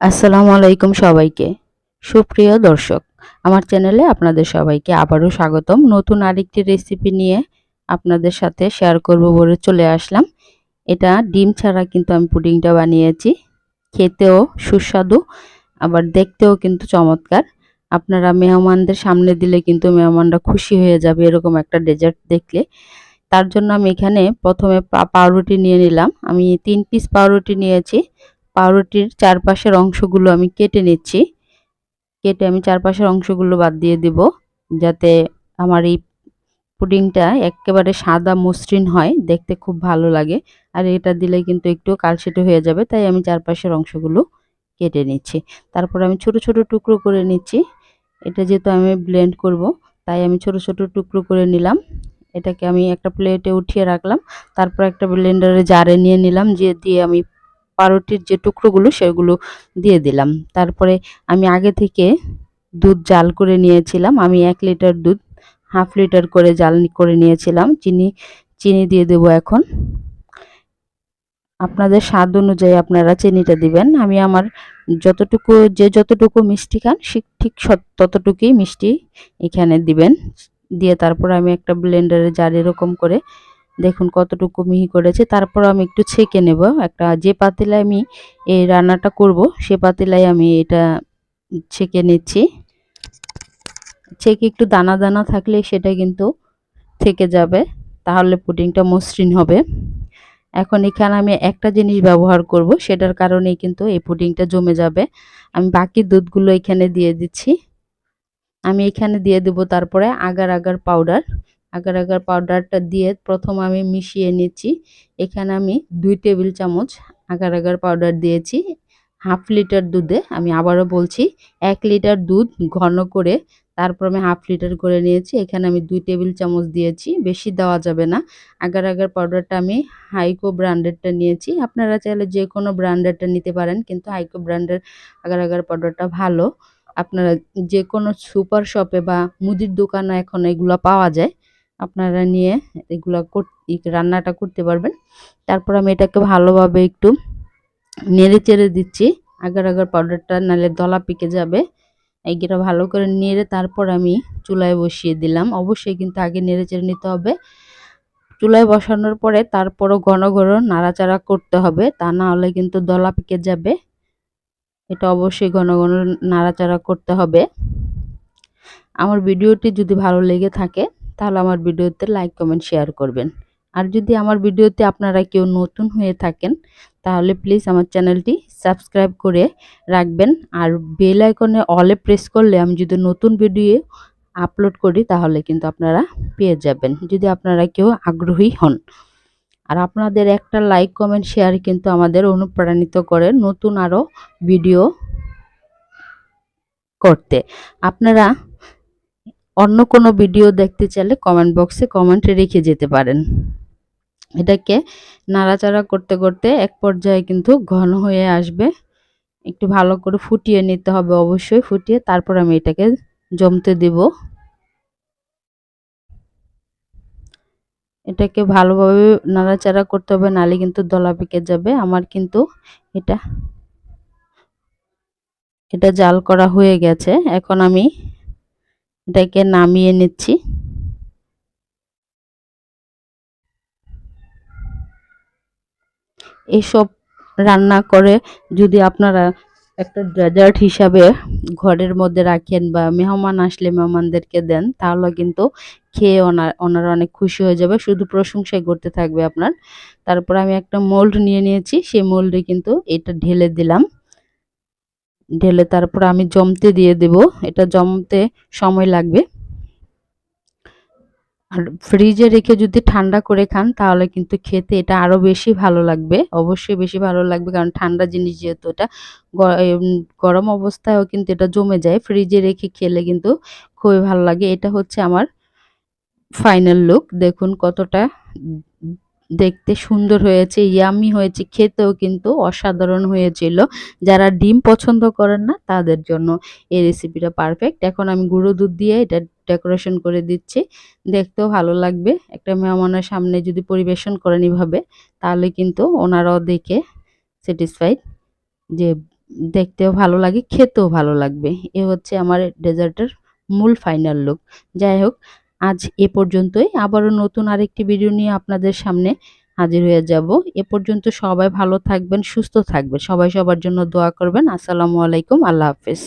আসসালামু আলাইকুম সবাইকে। সুপ্রিয় দর্শক, আমার চ্যানেলে আপনাদের সবাইকে আবারও স্বাগতম। নতুন আরেকটি রেসিপি নিয়ে আপনাদের সাথে শেয়ার করব বলে চলে আসলাম। এটা ডিম ছাড়া কিন্তু আমি পুডিংটা বানিয়েছি। খেতেও সুস্বাদু, আবার দেখতেও কিন্তু চমৎকার। আপনারা মেহমানদের সামনে দিলে কিন্তু মেহমানরা খুশি হয়ে যাবে এরকম একটা ডেজার্ট দেখলে। তার জন্য আমি এখানে প্রথমে পাউরুটি নিয়ে নিলাম। আমি তিন পিস পাউরুটি নিয়েছি। পাউরুটির চারপাশের অংশগুলো আমি কেটে নিচ্ছি। কেটে আমি চারপাশের অংশগুলো বাদ দিয়ে দিব যাতে আমার এই পুডিংটা একেবারে সাদা মসৃণ হয়, দেখতে খুব ভালো লাগে। আর এটা দিলে কিন্তু একটু কালসেটে হয়ে যাবে, তাই আমি চারপাশের অংশগুলো কেটে নিচ্ছি। তারপর আমি ছোট ছোট টুকরো করে নিচ্ছি। এটা যেহেতু আমি ব্লেন্ড করব, তাই আমি ছোট ছোট টুকরো করে নিলাম। এটাকে আমি একটা প্লেটে উঠিয়ে রাখলাম। তারপর একটা ব্লেন্ডারে জারে নিয়ে নিলাম, যে দিয়ে আমি পাউরুটির যে টুকরোগুলো সেগুলো দিয়ে দিলাম। তারপরে আমি আগে থেকে দুধ জাল করে নিয়েছিলাম। আমি এক লিটার দুধ, হাফ লিটার করে জাল করে নিয়েছিলাম। চিনি চিনি দিয়ে দেব এখন। আপনাদের স্বাদ অনুযায়ী আপনারা চিনিটা দিবেন। আমি আমার যতটুকু, যে যতটুকু মিষ্টি খান ঠিক ততটুকুই মিষ্টি এখানে দিবেন। দিয়ে তারপর আমি একটা ব্লেন্ডারে জার এরকম করে দেখুন কতটুকু মিহি করেছে। তারপর আমি একটু ছেঁকে নেব। একটা যে পাতিলায় আমি এই রান্নাটা করব, সে পাতিলায় আমি এটা ছেঁকে নিচ্ছি। ছেঁকে একটু দানা দানা থাকলে সেটা কিন্তু থেকে যাবে, তাহলে পুডিংটা মসৃণ হবে। এখন এখানে আমি একটা জিনিস ব্যবহার করব, সেটার কারণেই কিন্তু এই পুডিংটা জমে যাবে। আমি বাকি দুধগুলো এখানে দিয়ে দিচ্ছি। আমি এখানে দিয়ে দেব তারপরে agar agar powder. Agar agar পাউডারটা দিয়ে প্রথম আমি মিশিয়ে নিচ্ছি। এখানে আমি দুই টেবিল চামচ আগার আগার পাউডার দিয়েছি। হাফ লিটার দুধে আমি আবারও বলছি, এক লিটার দুধ ঘন করে, তারপর আমি হাফ লিটার করে নিয়েছি। এখানে আমি দুই টেবিল চামচ দিয়েছি, বেশি দেওয়া যাবে না। আগার আগার পাউডারটা আমি হাইকো ব্র্যান্ডেডটা নিয়েছি। আপনারা চাইলে যে কোনো ব্র্যান্ডেরটা নিতে পারেন, কিন্তু হাইকো ব্র্যান্ডের আগার আগার পাউডারটা ভালো। আপনারা যে কোনো সুপার শপে বা মুদির দোকানে এখন এগুলো পাওয়া যায়। আপনারা নিয়ে এগুলো রান্নাটা করতে পারবেন। তারপর আমি এটাকে ভালোভাবে একটু নেড়ে চেড়ে দিচ্ছি। আগার আগার পাউডারটা নালে দলা পেকে যাবে। এগুলো ভালো করে নেড়ে তারপর আমি চুলায় বসিয়ে দিলাম। অবশ্যই কিন্তু আগে নেড়ে চেড়ে নিতে হবে। চুলায় বসানোর পরে তারপরও ঘন ঘন নাড়াচাড়া করতে হবে। তা না হলে কিন্তু দলা পেকে যাবে। এটা অবশ্যই ঘন ঘন নাড়াচাড়া করতে হবে। আমার ভিডিওটি যদি ভালো লেগে থাকে তাহলে আমার ভিডিওতে লাইক কমেন্ট শেয়ার করবেন। আর যদি আমার ভিডিওতে আপনারা কেউ নতুন হয়ে থাকেন, তাহলে প্লিজ আমার চ্যানেলটি সাবস্ক্রাইব করে রাখবেন। আর বেল আইকনে অলে প্রেস করলে আমি যদি নতুন ভিডিও আপলোড করি, তাহলে কিন্তু আপনারা পেয়ে যাবেন, যদি আপনারা কেউ আগ্রহী হন। আর আপনাদের একটা লাইক কমেন্ট শেয়ার কিন্তু আমাদের অনুপ্রাণিত করে নতুন আরও ভিডিও করতে। আপনারা অন্য কোনো ভিডিও দেখতে চাইলে কমেন্ট বক্সে কমেন্টে রেখে যেতে পারেন। এটাকে নাড়াচাড়া করতে করতে এক পর্যায়ে কিন্তু ঘন হয়ে আসবে। একটু ভালো করে ফুটিয়ে নিতে হবে অবশ্যই ফুটিয়ে, তারপর আমি এটাকে জমতে দেব। এটাকে ভালোভাবে নাড়াচাড়া করতে হবে, নালে কিন্তু দলা পেকে যাবে। আমার কিন্তু এটা এটা জাল করা হয়ে গেছে। এখন আমি এটাকে নামিয়ে নিচ্ছি। এসব রান্না করে যদি আপনারা একটা ডেজার্ট হিসাবে ঘরের মধ্যে রাখেন বা মেহমান আসলে মেহমানদেরকে দেন, তাহলে কিন্তু খেয়ে ওনার, ওনারা অনেক খুশি হয়ে যাবে। শুধু প্রশংসাই করতে থাকবে আপনার। তারপর আমি একটা মোল্ড নিয়ে নিয়েছি। সেই মোল্ডে কিন্তু এটা ঢেলে দিলাম। ঢেলে তারপর আমি জমতে দিয়ে দেব। এটা জমতে সময় লাগবে। আর ফ্রিজে রেখে যদি ঠান্ডা করে খান, তাহলে কিন্তু খেতে এটা আরও বেশি ভালো লাগবে। অবশ্যই বেশি ভালো লাগবে, কারণ ঠান্ডা জিনিস যেহেতু এটা গরম অবস্থায়ও কিন্তু এটা জমে যায়। ফ্রিজে রেখে খেলে কিন্তু খুবই ভালো লাগে। এটা হচ্ছে আমার ফাইনাল লুক দেখুন কতটা দেখতে সুন্দর হয়েছে ইয়ামি হয়েছে, খেতেও কিন্তু অসাধারণ হয়েছিল। যারা ডিম পছন্দ করেন না, তাদের জন্য এই রেসিপিটা পারফেক্ট এখন আমি গুঁড়ো দুধ দিয়ে এটা ডেকোরেশন করে দিচ্ছি। দেখতেও ভালো লাগবে। একটা মেহমানের সামনে যদি পরিবেশন করেন এভাবে, তাহলে কিন্তু ওনারাও দেখে স্যাটিসফাইড যে দেখতেও ভালো লাগে, খেতেও ভালো লাগবে। এ হচ্ছে আমার ডেজার্টের মূল ফাইনাল লুক যাই হোক আজ এ পর্যন্তই। আবারও নতুন আরেকটি ভিডিও নিয়ে আপনাদের সামনে হাজির হয়ে যাব। এ পর্যন্ত সবাই ভালো থাকবেন, সুস্থ থাকবেন। সবাই সবার জন্য দোয়া করবেন। আসসালামু আলাইকুম। আল্লাহ হাফেজ।